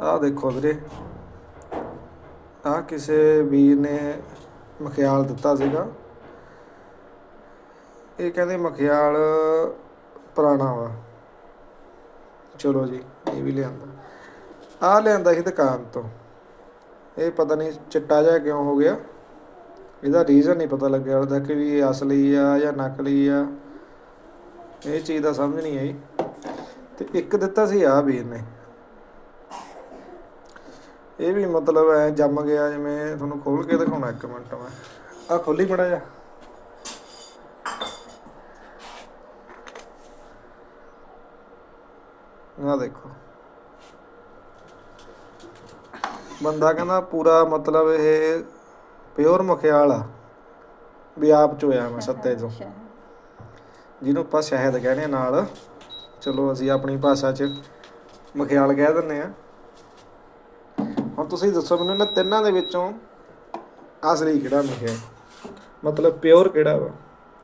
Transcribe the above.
ਆਹ ਦੇਖੋ ਵੀਰੇ। ਆਹ ਕਿਸੇ ਵੀਰ ਨੇ ਮਖਿਆਲ ਦਿੱਤਾ ਸੀਗਾ। ਇਹ ਕਹਿੰਦੇ ਮਖਿਆਲ ਪੁਰਾਣਾ ਵਾ। ਚਲੋ ਜੀ, ਇਹ ਵੀ ਲਿਆਂਦਾ। ਆਹ ਲਿਆਂਦਾ ਸੀ ਦੁਕਾਨ ਤੋਂ। ਇਹ ਪਤਾ ਨਹੀਂ ਚਿੱਟਾ ਜਿਹਾ ਕਿਉਂ ਹੋ ਗਿਆ। ਇਹਦਾ ਰੀਜ਼ਨ ਨਹੀਂ ਪਤਾ ਲੱਗਿਆ। ਉਹਦਾ ਕਿ ਵੀ ਇਹ ਅਸਲੀ ਆ ਜਾਂ ਨਕਲੀ ਆ। ਇਹ ਚੀਜ਼ ਦਾ ਸਮਝ ਨਹੀਂ ਆਈ। ਤੇ ਇੱਕ ਦਿੱਤਾ ਸੀ ਆ ਵੀਰ ਨੇ। ਇਹ ਵੀ ਮਤਲਬ ਐ ਜੰਮ ਗਿਆ ਜਿਵੇਂ ਤੁਹਾਨੂੰ ਖੋਲ ਕੇ ਦਿਖਾਉਣਾ ਇੱਕ ਮਿੰਟ ਮੈਂ। ਆ ਖੋਲੀ ਬੜਾ ਜਾ ਆ ਦੇਖੋ। ਬੰਦਾ ਕਹਿੰਦਾ ਪੂਰਾ ਮਤਲਬ ਇਹ ਪਿਓਰ ਮਖਿਆਲ ਆ ਵੀ ਆਪ ਚ ਹੋਇਆ ਮੈਂ ਸੱਤੇ ਤੋਂ। ਜਿਹਨੂੰ ਆਪਾਂ ਸ਼ਹਿਦ ਕਹਿੰਦੇ ਨਾਲ। ਚਲੋ ਅਸੀਂ ਆਪਣੀ ਭਾਸ਼ਾ 'ਚ ਮਖਿਆਲ ਕਹਿ ਦਿੰਦੇ ਆ। ਹੁਣ ਤੁਸੀਂ ਦੱਸੋ ਮੈਨੂੰ ਇਹਨਾਂ ਤਿੰਨਾਂ ਦੇ ਵਿੱਚੋਂ ਅਸਲੀ ਕਿਹੜਾ ਮਖਿਆਲ ਮਤਲਬ ਪਿਓਰ ਕਿਹੜਾ ਵਾ?